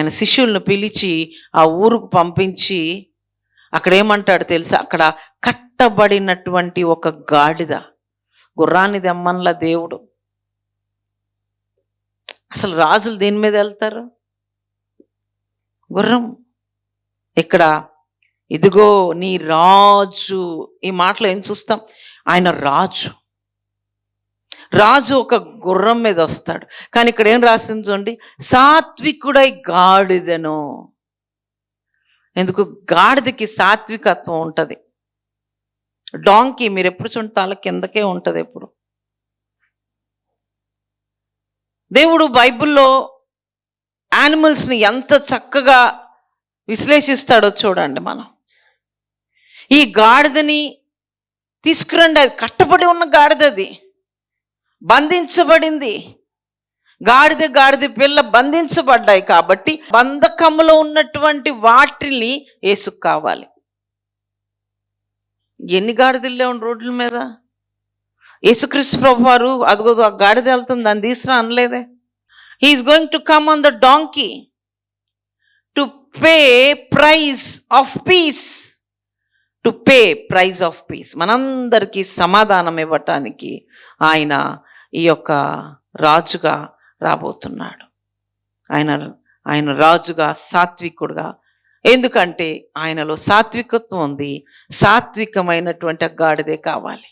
ఆయన శిష్యులను పిలిచి ఆ ఊరుకు పంపించి అక్కడ ఏమంటాడు తెలుసా? అక్కడ కట్టబడినటువంటి ఒక గాడిద గుర్రాన్ని దెమ్మన్ల దేవుడు. అసలు రాజులు దేని మీద వెళ్తారు? గుర్రం. ఇక్కడ ఇదిగో నీ రాజు ఈ మాటలు ఏం చూస్తాం? ఆయన రాజు. రాజు ఒక గుర్రం మీద వస్తాడు. కానీ ఇక్కడ ఏం రాసింది చూడండి? సాత్వికుడై గాడిదను. ఎందుకు? గాడిదకి సాత్వికత్వం ఉంటుంది. డాంకి మీరు ఎప్పుడు చూడండి? తల కిందకే ఉంటుంది ఎప్పుడు. దేవుడు బైబిల్లో యానిమల్స్ని ఎంత చక్కగా విశ్లేషిస్తాడో చూడండి మనం. ఈ గాడిదని తీసుకురండి. అది కట్టబడి ఉన్న గాడిద అది బంధించబడింది. గాడిద గాడిద పిల్ల బంధించబడ్డాయి కాబట్టి బంధకంలో ఉన్నటువంటి వాటిని వేసుకు కావాలి. ఎన్ని గాడిదలు లేవు రోడ్ల మీద? యేసుక్రీస్తు ప్రభు వారు అదిగో ఆ గాడిద వెళ్తుంది దాన్ని తీసుకురా అనలేదే. He is going to come on the donkey to pay price of peace to pay price of peace మనందరికీ సమాధానం ఇవ్వటానికి ఆయన ఈ యొక్క రాజుగా రాబోతున్నాడు. ఆయన ఆయన రాజుగా సాత్వికుడుగా. ఎందుకంటే ఆయనలో సాత్వికత్వం ఉంది. సాత్వికమైనటువంటి ఆ గాడిదే కావాలి.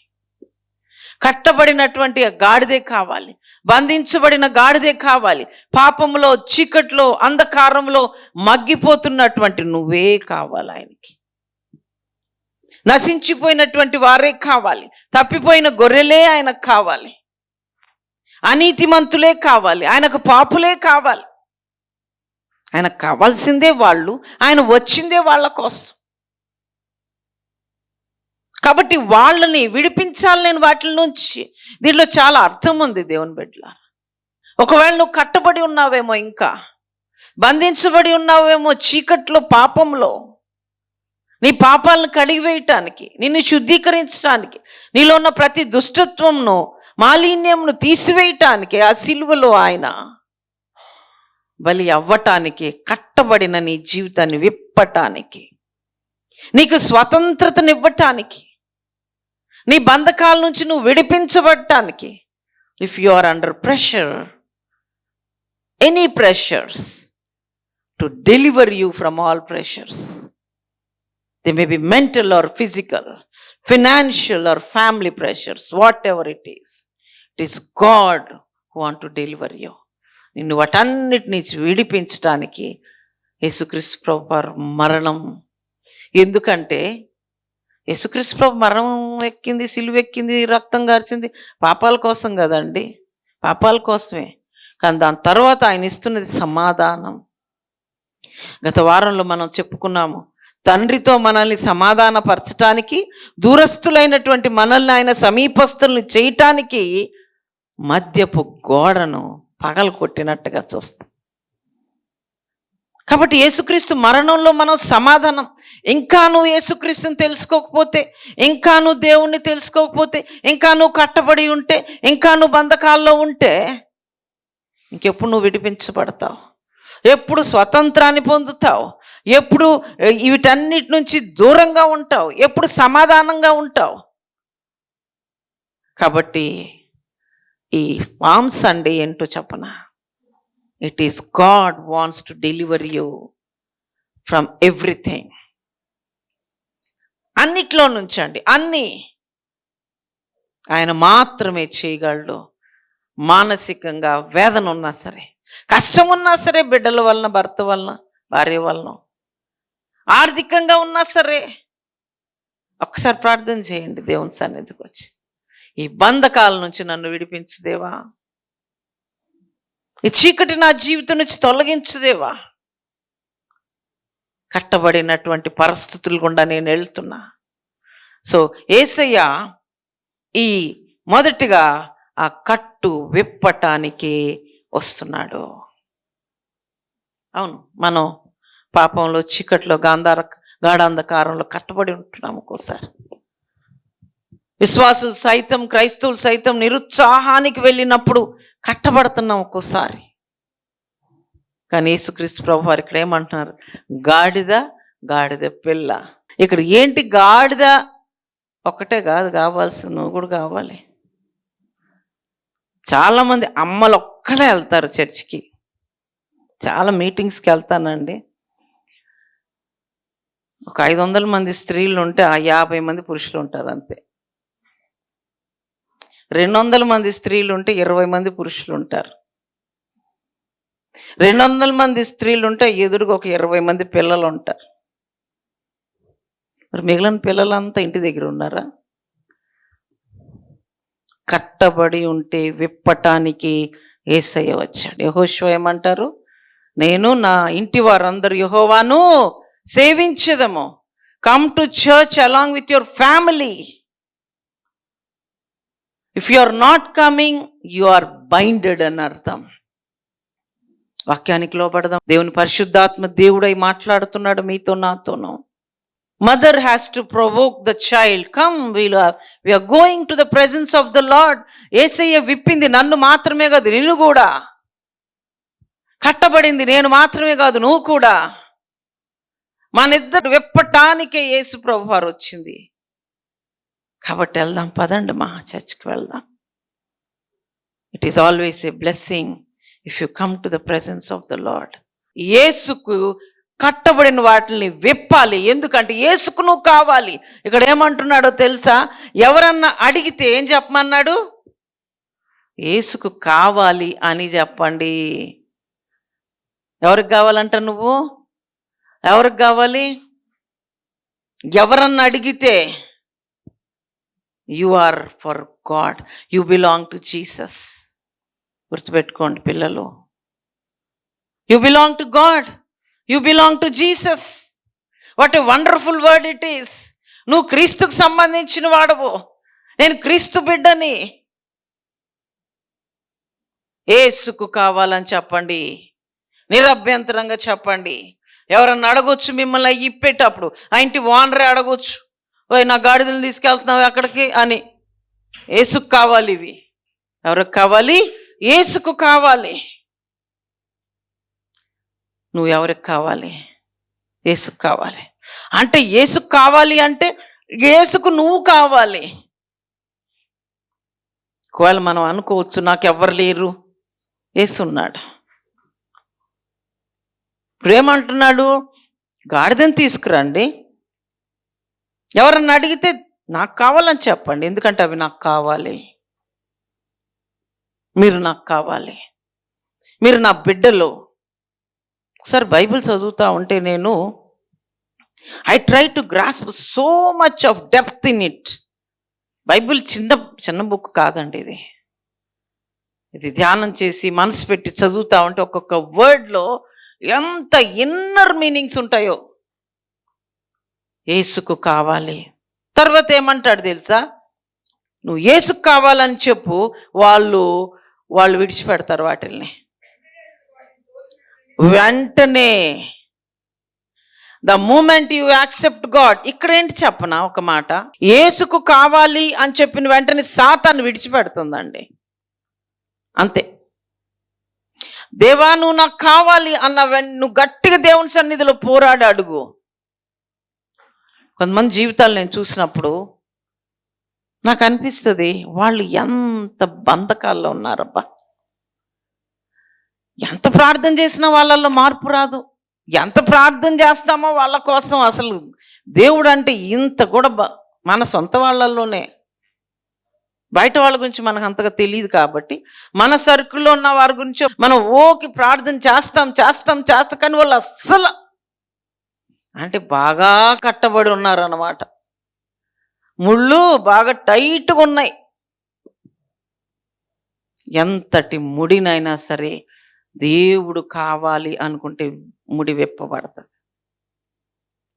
కట్టబడినటువంటి ఆ గాడిదే కావాలి. బంధించబడిన గాడిదే కావాలి. పాపంలో చీకట్లో అంధకారంలో మగ్గిపోతున్నటువంటి నువ్వే కావాలి ఆయనకి. నశించిపోయినటువంటి వారే కావాలి. తప్పిపోయిన గొర్రెలే ఆయనకు కావాలి. అనీతిమంతులే కావాలి. ఆయనకు పాపులే కావాలి. ఆయనకు కావాల్సిందే వాళ్ళు. ఆయన వచ్చిందే వాళ్ళ కోసం. కాబట్టి వాళ్ళని విడిపించాలి నేను వాటి నుంచి. దీంట్లో చాలా అర్థం ఉంది దేవుని బిడ్డల ఒకవేళ నువ్వు కట్టబడి ఉన్నావేమో ఇంకా బంధించబడి ఉన్నావేమో చీకట్లో పాపంలో నీ పాపాలను కడిగివేయటానికి నిన్ను శుద్ధీకరించడానికి నీలో ఉన్న ప్రతి దుష్టత్వంను మాలిన్యంను తీసివేయటానికి ఆ సిలువలో ఆయన బలి అవ్వటానికి కట్టబడిన నీ జీవితాన్ని విప్పటానికి నీకు స్వతంత్రతనివ్వటానికి నీ బంధకాల నుంచి నువ్వు విడిపించబడటానికి. If you are under pressure any pressures to deliver you from all pressures they may be mental or physical financial or family pressures whatever it is it is God want to deliver you నిన్ను వాటన్నిటిని విడిపించడానికి యేసుక్రీస్తు ప్రభు మరణం. ఎందుకంటే యేసుక్రీస్తు ప్రభు మరణం ఎక్కింది సిలువ ఎక్కింది రక్తం గార్చింది పాపాల కోసం కదండి? పాపాల కోసమే. కానీ దాని తర్వాత ఆయన ఇస్తున్నది సమాధానం. గత వారంలో మనం చెప్పుకున్నాము తండ్రితో మనల్ని సమాధానపరచటానికి దూరస్తులైనటువంటి మనల్ని ఆయన సమీపస్తుల్ని చేయటానికి మద్యపు గోడను పగలు కొట్టినట్టుగా చూస్తాం. కాబట్టి యేసుక్రీస్తు మరణంలో మనం సమాధానం ఇంకా నువ్వు యేసుక్రీస్తుని తెలుసుకోకపోతే ఇంకా నువ్వు దేవుణ్ణి తెలుసుకోకపోతే ఇంకా నువ్వు కట్టబడి ఉంటే ఇంకా నువ్వు బంధకాల్లో ఉంటే ఇంకెప్పుడు నువ్వు విడిపించబడతావు? ఎప్పుడు స్వతంత్రాన్ని పొందుతావు? ఎప్పుడు వీటన్నిటి నుంచి దూరంగా ఉంటావు? ఎప్పుడు సమాధానంగా ఉంటావు? కాబట్టి ఈ పామ్స్ అండి ఏంటో చెప్పనా it is God wants to deliver you from everything అన్నిట్లో నుంచండి అన్ని. ఆయన మాత్రమే చేయగలడు. మానసికంగా వేదన ఉన్నా సరే కష్టం ఉన్నా సరే బిడ్డల వలన భర్త వలన భార్య వలన ఆర్థికంగా ఉన్నా సరే ఒకసారి ప్రార్థన చేయండి దేవుని సన్నిధికి వచ్చి. ఈ బంధకాల నుంచి నన్ను విడిపించు దేవా. ఈ చీకటి నా జీవితం నుంచి తొలగించు దేవా. కట్టబడినటువంటి పరిస్థితులు గుండా నేను వెళ్తున్నా. సో ఏసయ్య ఈ మొదటిగా ఆ కట్టు విప్పటానికి వస్తున్నాడు. అవును మనం పాపంలో చీకట్లో గాంధార గాఢాంధకారంలో కట్టబడి ఉంటున్నాము ఒక్కోసారి. విశ్వాసులు సైతం క్రైస్తవులు సైతం నిరుత్సాహానికి వెళ్ళినప్పుడు కట్టబడుతున్నాం ఒక్కోసారి. కానీ యేసుక్రీస్తు ప్రభు వారు ఇక్కడ ఏమంటున్నారు? గాడిద గాడిద పిల్ల. ఇక్కడ ఏంటి గాడిద? ఒక్కటే కాదు కావాల్సిన నువ్వు కూడా కావాలి. చాలామంది అమ్మలు ఒక్కడే వెళ్తారు చర్చికి. చాలా మీటింగ్స్కి వెళ్తానండి. ఒక ఐదు వందల మంది స్త్రీలు ఉంటే ఆ యాభై మంది పురుషులు ఉంటారు అంతే. రెండు వందల మంది స్త్రీలు ఉంటే ఇరవై మంది పురుషులు ఉంటారు రెండు వందల మంది స్త్రీలు ఉంటే ఎదురుగా ఒక ఇరవై మంది పిల్లలు ఉంటారు మరి మిగిలిన పిల్లలంతా ఇంటి దగ్గర ఉన్నారా? కట్టబడి ఉంటే విప్పటానికి ఏసయ్య వచ్చాడు. యహోశివ ఏమంటారు? నేను నా ఇంటి వారందరూ యహోవాను సేవించదము. Come to church along with your family if you are not coming you are binded అని అర్థం. వాక్యానికి లోపడదాం దేవుని పరిశుద్ధాత్మ దేవుడై మాట్లాడుతున్నాడు మీతో నాతోనూ. Mother has to provoke the child come we'll we're going to the presence of the lord Yesayya విప్పింది నన్ను మాత్రమే కాదు నిన్ను కూడా. కట్టబడింది నేను మాత్రమే కాదు నువ్వు కూడా. మనిద్దరు విప్పటానికే యేసు ప్రభు వారు వచ్చింది. కాబట్టి వెళ్దాం పదండి మా చర్చ్కి వెళ్దాం. It is always a blessing if you come to the presence of the lord యేసుకు కట్టబడిన వాటిని విప్పాలి. ఎందుకంటే యేసుకు నువ్వు కావాలి. ఇక్కడ ఏమంటున్నాడో తెలుసా? ఎవరన్నా అడిగితే ఏం చెప్పమన్నాడు? యేసుకు కావాలి అని చెప్పండి. ఎవరికి కావాలంట నువ్వు? ఎవరికి కావాలి? ఎవరన్నా అడిగితే you are for God you belong to Jesus గుర్తుపెట్టుకోండి పిల్లలు. You belong to God you belong to Jesus what a wonderful word it is నువ్వు క్రీస్తుకు సంబంధించిన వాడవు. నేను క్రీస్తు బిడ్డని. ఏసుకు కావాలని చెప్పండి. నిరభ్యంతరంగా చెప్పండి. ఎవరన్నా అడగొచ్చు మిమ్మల్ని ఇప్పేటప్పుడు. ఆ ఇంటి ఓనరే అడగొచ్చు. నా గాడిదలు తీసుకెళ్తున్నావు ఎక్కడికి అని. ఏసుకు కావాలి ఇవి. ఎవరికి కావాలి? ఏసుకు కావాలి. నువ్వు ఎవరికి కావాలి? ఏసుకు కావాలి. అంటే ఏసుకు కావాలి అంటే ఏసుకు నువ్వు కావాలి. ఒకవేళ మనం అనుకోవచ్చు నాకు లేరు. ఏసున్నాడు. ఇప్పుడు ఏమంటున్నాడు? గాడిదని తీసుకురండి. ఎవరన్నా అడిగితే నాకు కావాలని చెప్పండి. ఎందుకంటే అవి నాకు కావాలి. మీరు నాకు కావాలి. మీరు నా బిడ్డలు. ఒకసారి బైబిల్ చదువుతూ ఉంటే నేను I try to grasp so much of depth in it Bible చిన్న చిన్న బుక్ కాదండి ఇది. ఇది ధ్యానం చేసి మనసు పెట్టి చదువుతా ఉంటే ఒక్కొక్క వర్డ్లో ఎంత ఇన్నర్ మీనింగ్స్ ఉంటాయో. ఏసుకు కావాలి. తర్వాత ఏమంటాడు తెలుసా? నువ్వు ఏసుకు కావాలని చెప్పు వాళ్ళు వాళ్ళు విడిచిపెడతారు వాటిల్ని. వెంటనే the moment you accept God ఇక్కడ ఏంటి చెప్పనా ఒక మాట? ఏసుకు కావాలి అని చెప్పిన వెంటనే సాతాన్ని విడిచిపెడుతుందండి. అంతే. దేవా నువ్వు నాకు కావాలి అన్న నువ్వు గట్టిగా దేవుని సన్నిధిలో పోరాడు అడుగు. కొంతమంది జీవితాలు నేను చూసినప్పుడు నాకు అనిపిస్తుంది వాళ్ళు ఎంత బంధకాల్లో ఉన్నారబ్బా. ఎంత ప్రార్థన చేసినా వాళ్ళల్లో మార్పు రాదు. ఎంత ప్రార్థన చేస్తామో వాళ్ళ కోసం అసలు దేవుడు అంటే ఇంత కూడా మన సొంత వాళ్ళల్లోనే. బయట వాళ్ళ గురించి మనకు అంతగా తెలియదు కాబట్టి మన సర్కిల్లో ఉన్న వారి గురించి మనం ఓకి ప్రార్థన చేస్తాం చేస్తాం చేస్తాం కానీ వాళ్ళు అస్సలు అంటే బాగా కట్టబడి ఉన్నారన్నమాట. ముళ్ళు బాగా టైట్గా ఉన్నాయి ఎంతటి ముడినైనా సరే దేవుడు కావాలి అనుకుంటే ముడి విప్పబడతాడు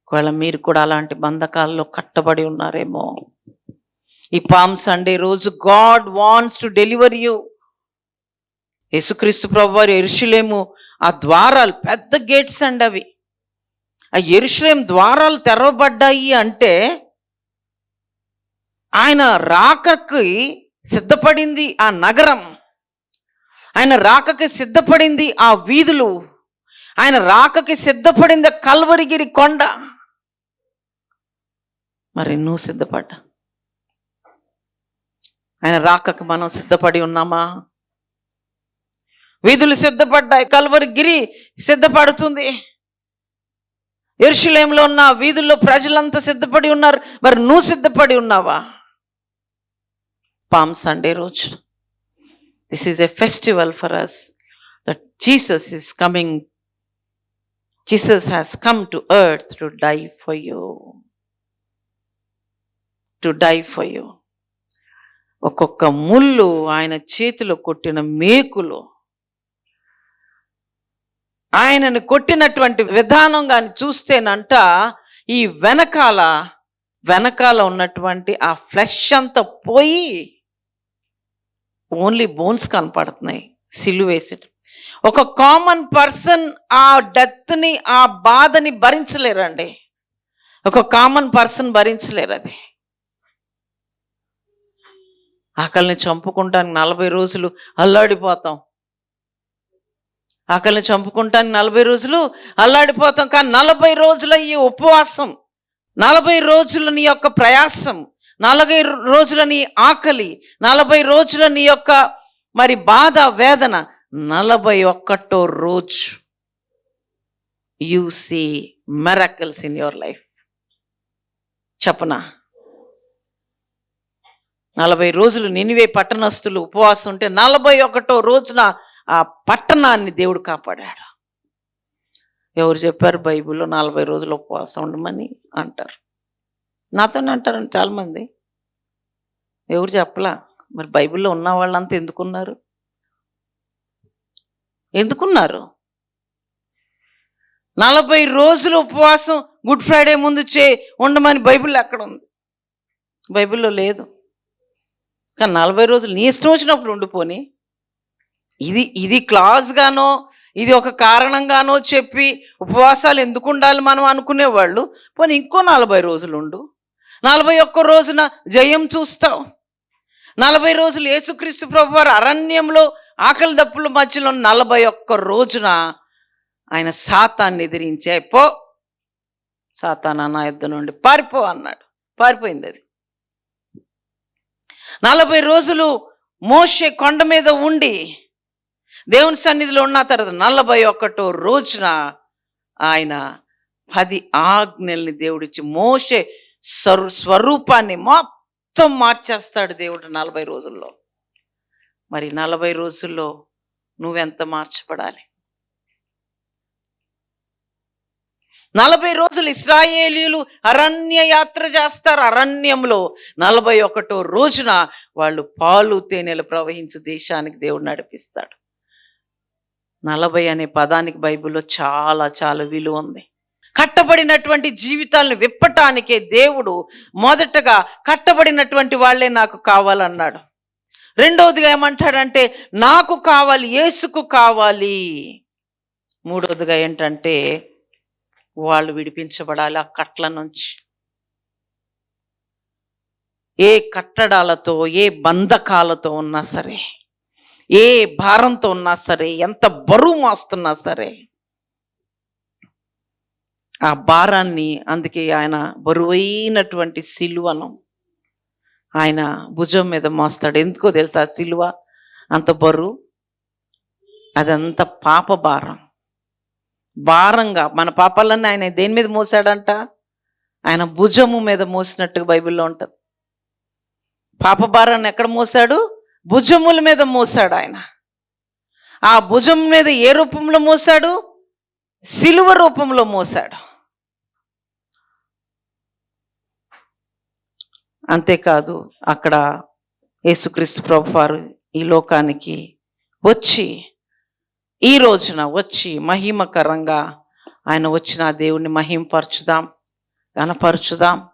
ఒకవేళ మీరు కూడా అలాంటి బంధకాల్లో కట్టబడి ఉన్నారేమో. ఈ పామ్ సండే రోజు God wants to deliver you. యేసుక్రీస్తు ప్రభు వారు ఎరుషులేము ఆ ద్వారాలు పెద్ద గేట్స్ అండి అవి. ఆ ఎరుషులేం ద్వారాలు తెరవబడ్డాయి అంటే ఆయన రాకకి సిద్ధపడింది ఆ నగరం. ఆయన రాకకి సిద్ధపడింది ఆ వీధులు. ఆయన రాకకి సిద్ధపడింది కల్వరిగిరి కొండ. మరి నువ్వు సిద్ధపడ్డా. ఆయన రాకకి మనం సిద్ధపడి ఉన్నామా? వీధులు సిద్ధపడ్డాయి కల్వరిగిరి సిద్ధపడుతుంది. ఎరుషులేంలో ఉన్న వీధుల్లో ప్రజలంతా సిద్ధపడి ఉన్నారు. మరి నువ్వు సిద్ధపడి ఉన్నావా? పామ్ సండే రోజు. This is a festival for us that Jesus is coming Jesus has come to earth to die for you to die for you ఒక్కొక్క ముళ్ళు ఆయన చేతిలో కొట్టిన మేకులు. ఆయనను కొట్టినటువంటి విధానం కానీ చూస్తేనంట ఈ వెనకాల వెనకాల ఉన్నటువంటి ఆ ఫ్లెష్ అంతా పోయి ఓన్లీ బోన్స్ కనపడుతున్నాయి సిలువేసి ఒక కామన్ పర్సన్ ఆ డెత్ని ఆ బాధని భరించలేరండి. ఒక కామన్ పర్సన్ భరించలేరు అది. ఆకలిని చంపుకుంటానికి నలభై రోజులు అల్లాడిపోతాం. ఆకలిని చంపుకుంటాను నలభై రోజులు అల్లాడిపోతాం కానీ నలభై రోజుల ఈ ఉపవాసం నలభై రోజుల నీ యొక్క ప్రయాసం నలభై రోజుల నీ ఆకలి నలభై రోజుల నీ యొక్క మరి బాధ వేదన నలభై ఒక్కటో రోజు you see miracles in your life చెప్పనా? నలభై రోజులు నినివే పట్టణస్తులు ఉపవాసం ఉంటే నలభై ఒకటో రోజున ఆ పట్టణాన్ని దేవుడు కాపాడాడు. ఎవరు చెప్పారు? బైబిల్లో నలభై రోజులు ఉపవాసం ఉండమని అంటారు. నాతోనే అంటారు చాలామంది. ఎవరు చెప్పలా? మరి బైబిల్లో ఉన్న వాళ్ళంతా ఎందుకున్నారు? ఎందుకున్నారు? నలభై రోజులు ఉపవాసం గుడ్ ఫ్రైడే ముందు చే ఉండమని బైబిల్ ఎక్కడ ఉంది? బైబిల్లో లేదు. కానీ నలభై రోజులు నీ ఇష్టం వచ్చినప్పుడు ఉండిపోని. ఇది ఇది క్లాస్గానో ఇది ఒక కారణంగానో చెప్పి ఉపవాసాలు ఎందుకు ఉండాలి మనం అనుకునేవాళ్ళు? పోనీ ఇంకో నలభై రోజులు ఉండు నలభై ఒక్క రోజున జయం చూస్తావు నలభై రోజులు యేసుక్రీస్తు ప్రభు వారు అరణ్యంలో ఆకలి దప్పుల మధ్యలో నలభై ఒక్క రోజున ఆయన సాతాన్ని ఎదిరించే పో. సాతానా నా యుద్ధ నుండి పారిపో అన్నాడు. పారిపోయింది అది. నలభై రోజులు మోషే కొండ మీద ఉండి దేవుని సన్నిధిలో ఉన్న తర్వాత నలభై ఒకటో రోజున ఆయన పది ఆజ్ఞల్ని దేవుడిచ్చి మోషే స్వరూ స్వరూపాన్ని మొత్తం మార్చేస్తాడు దేవుడు నలభై రోజుల్లో. మరి నలభై రోజుల్లో నువ్వెంత మార్చబడాలి? నలభై రోజులు ఇస్రాయేలీలు అరణ్య యాత్ర చేస్తారు. అరణ్యంలో నలభై ఒకటో రోజున వాళ్ళు పాలు తేనెలు ప్రవహించు దేశానికి దేవుడు నడిపిస్తాడు. నలభై అనే పదానికి బైబిల్లో చాలా చాలా విలువ ఉంది. కట్టబడినటువంటి జీవితాలను విప్పటానికే దేవుడు మొదటగా కట్టబడినటువంటి వాళ్ళే నాకు కావాలన్నాడు. రెండవదిగా ఏమంటాడంటే నాకు కావాలి యేసుకు కావాలి. మూడవదిగా ఏంటంటే వాళ్ళు విడిపించబడాలి ఆ కట్ల నుంచి. ఏ కట్టడాలతో ఏ బంధకాలతో ఉన్నా సరే ఏ భారంతో ఉన్నా సరే ఎంత బరువు మోస్తున్నా సరే ఆ భారాన్ని అందుకే ఆయన బరువైనటువంటి సిలువను ఆయన భుజం మీద మోస్తాడు. ఎందుకో తెలుసా సిలువ? అంత బరువు అదంత పాప భారం. భారంగా మన పాపాలన్నీ ఆయన దేని మీద మోసాడంట? ఆయన భుజము మీద మోసినట్టుగా బైబిల్లో ఉంటుంది. పాప భారాన్ని ఎక్కడ మోసాడు? భుజముల మీద మోసాడు ఆయన. ఆ భుజం మీద ఏ రూపంలో మోసాడు? సిలువ రూపంలో మోసాడు. అంతేకాదు అక్కడ యేసుక్రీస్తు ప్రభు వారు ఈ లోకానికి వచ్చి ఈ రోజున వచ్చి మహిమకరంగా ఆయన వచ్చిన దేవుణ్ణి మహింపరచుదాం గణపరచుదాం